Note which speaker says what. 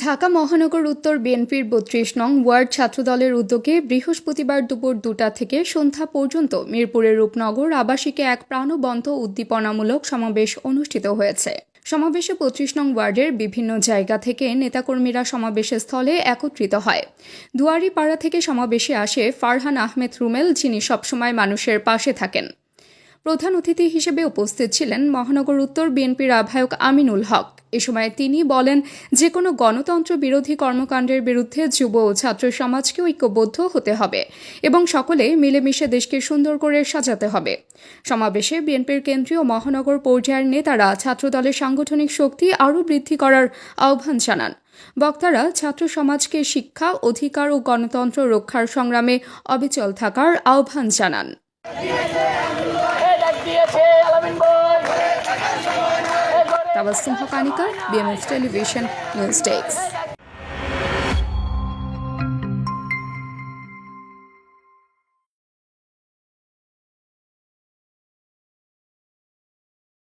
Speaker 1: ঢাকা মহানগর উত্তর বিএনপির বত্রিশ নং ওয়ার্ড ছাত্রদলের উদ্যোগে বৃহস্পতিবার দুপুর দুটা থেকে সন্ধ্যা পর্যন্ত মিরপুরের রূপনগর আবাসিকে এক প্রাণবন্ত উদ্দীপনামূলক সমাবেশ অনুষ্ঠিত হয়েছে। সমাবেশে পঁচিশ নং ওয়ার্ডের বিভিন্ন জায়গা থেকে নেতাকর্মীরা সমাবেশের স্থলে একত্রিত হয়। দুয়ারিপাড়া থেকে সমাবেশে আসে ফারহান আহমেদ রুমেল, যিনি সবসময় মানুষের পাশে থাকেন। প্রধান অতিথি হিসেবে উপস্থিত ছিলেন মহানগর উত্তর বিএনপির আহ্বায়ক আমিনুল হক। এ সময় তিনি বলেন যে কোনো গণতন্ত্র বিরোধী কর্মকাণ্ডের বিরুদ্ধে যুব ও ছাত্র সমাজকে ঐক্যবদ্ধ হতে হবে এবং সকলে মিলেমিশে দেশকে সুন্দর করে সাজাতে হবে। সমাবেশে বিএনপির কেন্দ্রীয় মহানগর পর্যায়ের নেতারা ছাত্রদলের সাংগঠনিক শক্তি আরও বৃদ্ধি করার আহ্বান জানান। বক্তারা ছাত্র সমাজকে শিক্ষা, অধিকার ও গণতন্ত্র রক্ষার সংগ্রামে অবিচল থাকার আহ্বান জানান। তাবাসুম হকানিকা বিএমএস টেলিভিশন নিউজ ডেস্ক